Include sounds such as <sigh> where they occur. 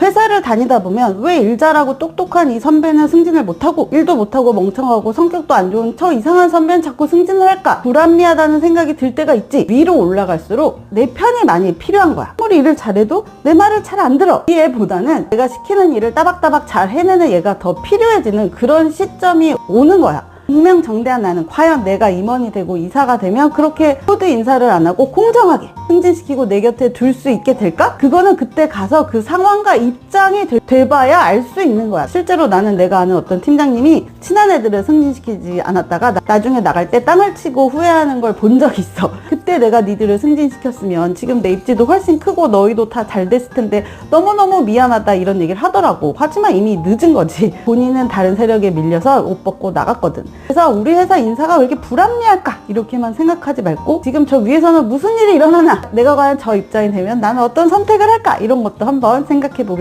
회사를 다니다 보면 왜일 잘하고 똑똑한 이 선배는 승진을 못하고 일도 못하고 멍청하고 성격도 안 좋은 저 이상한 선배는 자꾸 승진을 할까? 불합리하다는 생각이 들 때가 있지. 위로 올라갈수록 내 편이 많이 필요한 거야. 아무리 일을 잘해도 내 말을 잘 안 들어. 이 애보다는 내가 시키는 일을 따박따박 잘 해내는 얘가 더 필요해지는 그런 시점이 오는 거야. 분명 정대한 나는 과연 내가 임원이 되고 이사가 되면 그렇게 코드 인사를 안 하고 공정하게 승진시키고 내 곁에 둘 수 있게 될까? 그거는 그때 가서 그 상황과 입장이 돼, 돼봐야 알 수 있는 거야. 실제로 나는 내가 아는 어떤 팀장님이 친한 애들을 승진시키지 않았다가 나, 나중에 나갈 때 땅을 치고 후회하는 걸 본적 있어. <laughs> 그때 내가 니들을 승진시켰으면 지금 내 입지도 훨씬 크고 너희도 다 잘 됐을 텐데 너무너무 미안하다 이런 얘기를 하더라고. 하지만 이미 늦은 거지. <laughs> 본인은 다른 세력에 밀려서 옷 벗고 나갔거든. 그래서 우리 회사 인사가 왜 이렇게 불합리할까? 이렇게만 생각하지 말고 지금 저 위에서는 무슨 일이 일어나나? 내가 과연 저 입장이 되면 나는 어떤 선택을 할까? 이런 것도 한번 생각해 보길